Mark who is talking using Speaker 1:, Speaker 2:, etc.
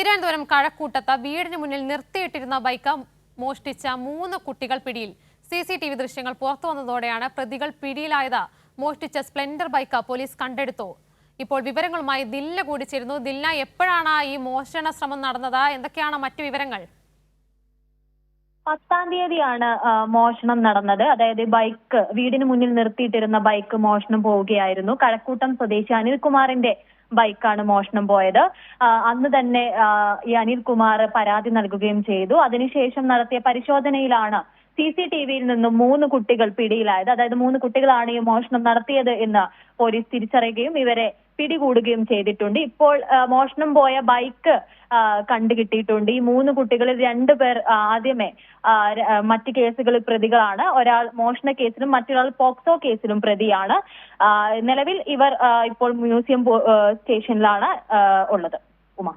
Speaker 1: തിരുവനന്തപുരം കഴക്കൂട്ടത്ത് വീടിന് മുന്നിൽ നിർത്തിയിട്ടിരുന്ന ബൈക്ക് മോഷ്ടിച്ച മൂന്ന് കുട്ടികൾ പിടിയിൽ സി സി ടി വി ദൃശ്യങ്ങൾ പുറത്തു വന്നതോടെയാണ് പ്രതികൾ പിടിയിലായത്. മോഷ്ടിച്ച സ്പ്ലെൻഡർ ബൈക്ക് പോലീസ് കണ്ടെടുത്തു. ഇപ്പോൾ വിവരങ്ങളുമായി ദില്ല കൂടി ചേരുന്നു ദില്ല എപ്പോഴാണ് ഈ മോഷണ ശ്രമം നടന്നത്? എന്തൊക്കെയാണ് മറ്റു വിവരങ്ങൾ?
Speaker 2: പത്താം തീയതിയാണ് മോഷണം നടന്നത്. അതായത് ബൈക്ക് വീടിന് മുന്നിൽ നിർത്തിയിട്ടിരുന്ന ബൈക്ക് മോഷണം പോവുകയായിരുന്നു. കഴക്കൂട്ടം സ്വദേശി അനിൽകുമാറിന്റെ ബൈക്കാണ് മോഷണം പോയത്. അന്ന് തന്നെ ഈ അനിൽകുമാർ പരാതി നൽകുകയും ചെയ്തു. അതിനുശേഷം നടത്തിയ പരിശോധനയിലാണ് സി സി ടി വിയിൽ നിന്നും മൂന്ന് കുട്ടികൾ പിടിയിലായത്. അതായത് മൂന്ന് കുട്ടികളാണ് ഈ മോഷണം നടത്തിയത് എന്ന് പോലീസ് തിരിച്ചറിയുകയും ഇവരെ പിടികൂടുകയും ചെയ്തിട്ടുണ്ട്. ഇപ്പോൾ മോഷണം പോയ ബൈക്ക് കണ്ടു കണ്ടുകിട്ടിയിട്ടുണ്ട് ഈ മൂന്ന് കുട്ടികളിൽ രണ്ടു പേർ ആദ്യമേ മറ്റ് കേസുകളിൽ പ്രതികളാണ്. ഒരാൾ മോഷണ കേസിലും മറ്റൊരാൾ പോക്സോ കേസിലും പ്രതിയാണ്. നിലവിൽ ഇവർ ഇപ്പോൾ മ്യൂസിയം സ്റ്റേഷനിലാണ് ഉള്ളത്. ഉമ.